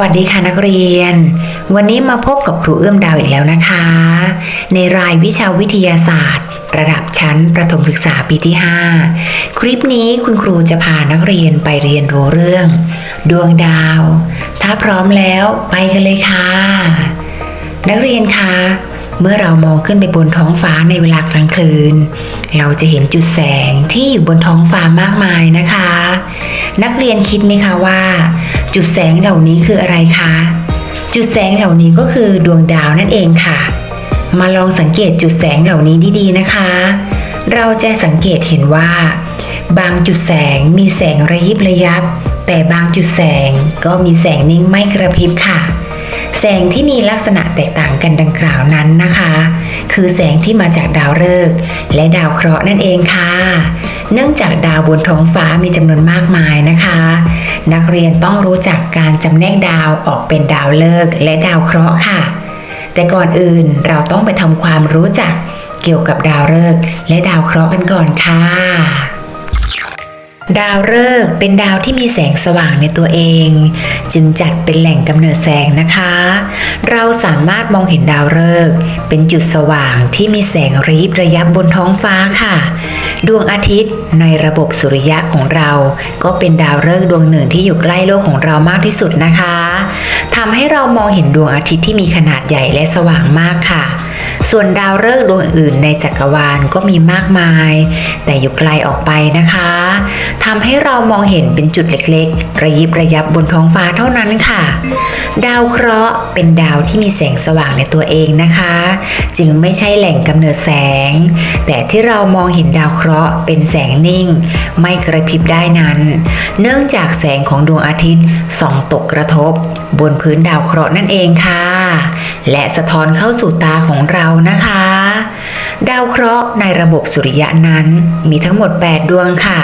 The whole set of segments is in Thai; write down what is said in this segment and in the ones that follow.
วัสดีค่ะนักเรียน วันนี้มาพบกับครูเอื้อมดาวอีกแล้วนะคะ ในรายวิชาวิทยาศาสตร์ ระดับชั้นประถมศึกษาปีที่ 5 คลิปนี้คุณครูจะพานักเรียนไปเรียนรู้เรื่อง ดวงดาว ถ้าพร้อมแล้วไปกันเลยค่ะ นักเรียนคะเมื่อเรามองขึ้นไปบนท้องฟ้าในเวลากลางคืน เราจะเห็นจุดแสงที่อยู่บนท้องฟ้ามากมายนะคะ นักเรียนคิดไหมคะว่า จุดแสงเหล่านี้คืออะไรคะ จุดแสงเหล่านี้ก็คือดวงดาวนั่นเองค่ะ มาลองสังเกตจุดแสงเหล่านี้ดีๆนะคะ เราจะสังเกตเห็นว่า บางจุดแสงมีแสงระยิบระยับ แต่บางจุดแสงก็มีแสงนิ่งไม่กระพริบค่ะ แสงที่มีลักษณะแตกต่างกันดังกล่าวนั้นนะคะ คือแสงที่มาจากดาวฤกษ์และดาวเคราะห์นั่นเองค่ะ เนื่องจากดาวบนท้องฟ้ามีจำนวนมากมายนะคะ นักเรียนต้องรู้จักการจำแนกดาวออกเป็นดาวฤกษ์และดาวเคราะห์ค่ะ แต่ก่อนอื่นเราต้องไปทำความรู้จักเกี่ยวกับดาวฤกษ์และดาวเคราะห์กันก่อนค่ะ ดาวฤกษ์เป็นดาวที่มีแสงสว่างในตัวเอง จึงจัดเป็นแหล่งกำเนิดแสงนะคะ เราสามารถมองเห็นดาวฤกษ์เป็นจุดสว่างที่มีแสงระยิบระยับบนท้องฟ้าค่ะ ดวงอาทิตย์ในระบบสุริยะของเรา ก็เป็นดาวฤกษ์ดวงหนึ่งที่อยู่ใกล้โลกของเรามากที่สุดนะคะทำให้เรามองเห็นดวงอาทิตย์ที่มีขนาดใหญ่และสว่างมากค่ะส่วนดาวฤกษ์ดวงอื่นในจักรวาลก็มีมากมาย แต่อยู่ไกลออกไปนะคะ ทำให้เรามองเห็นเป็นจุดเล็กๆ ระยิบระยับบนท้องฟ้าเท่านั้นค่ะ ดาวเคราะห์เป็นดาวที่มีแสงสว่างในตัวเองนะคะ จึงไม่ใช่แหล่งกำเนิดแสง แต่ที่เรามองเห็นดาวเคราะห์เป็นแสงนิ่ง ไม่กระพริบได้นั้น เนื่องจากแสงของดวงอาทิตย์ส่องตกกระทบ บนพื้นดาวเคราะห์นั่นเองค่ะ และสะท้อนเข้าสู่ตาของเรานะคะ ดาวเคราะห์ในระบบสุริยะนั้นมีทั้งหมด 8 ดวงค่ะ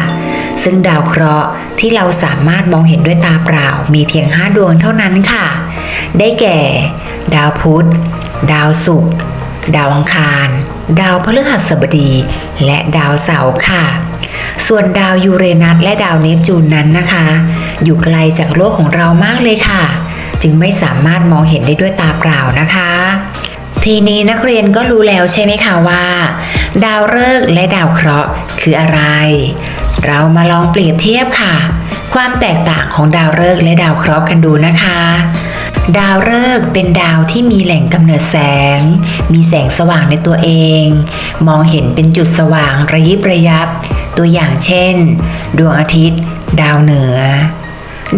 ซึ่งดาวเคราะห์ที่เราสามารถมองเห็นด้วยตาเปล่ามีเพียง 5 ดวงเท่านั้นค่ะ ได้แก่ ดาวพุธ ดาวศุกร์ ดาวอังคาร ดาวพฤหัสบดี และดาวเสาร์ค่ะ ส่วนดาวยูเรนัสและดาวเนปจูนนั้นนะคะ อยู่ไกลจากโลกของเรามากเลยค่ะ จึงไม่สามารถมองเห็นได้ด้วยตาเปล่านะคะทีนี้นักเรียนก็รู้แล้วใช่ไหมคะว่า ดาวฤกษ์และดาวเคราะห์คืออะไร เรามาลองเปรียบเทียบค่ะ ความแตกต่างของดาวฤกษ์และดาวเคราะห์กันดูนะคะ ดาวฤกษ์เป็นดาวที่มีแหล่งกำเนิดแสง มีแสงสว่างในตัวเอง มองเห็นเป็นจุดสว่างระยิบระยับ ตัวอย่างเช่น ดวงอาทิตย์ ดาวเหนือ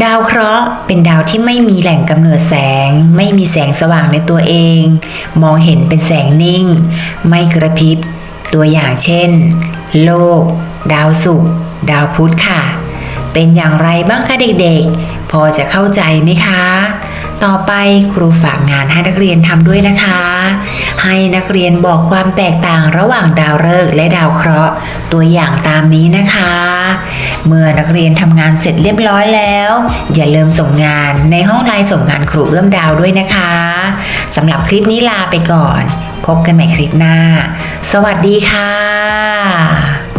ดาวเคราะห์เป็นดาวที่ไม่มีแหล่งกำเนิดแสง ไม่มีแสงสว่างในตัวเอง มองเห็นเป็นแสงนิ่ง ไม่กระพริบ ตัวอย่างเช่น โลก ดาวศุกร์ ดาวพุธค่ะ เป็นอย่างไรบ้างคะเด็กๆ พอจะเข้าใจไหมคะ ต่อไปครูฝากงานให้นักเรียนทำด้วยนะคะ ให้นักเรียนบอกความแตกต่างระหว่างดาวฤกษ์และดาวเคราะห์ตัวอย่างตามนี้นะคะ เมื่อนักเรียนทำงานเสร็จเรียบร้อยแล้ว อย่าลืมส่งงานในห้องไลน์ส่งงานครูเอื้อมดาวด้วยนะคะสำหรับคลิปนี้ลาไปก่อน พบกันใหม่คลิปหน้า สวัสดีค่ะ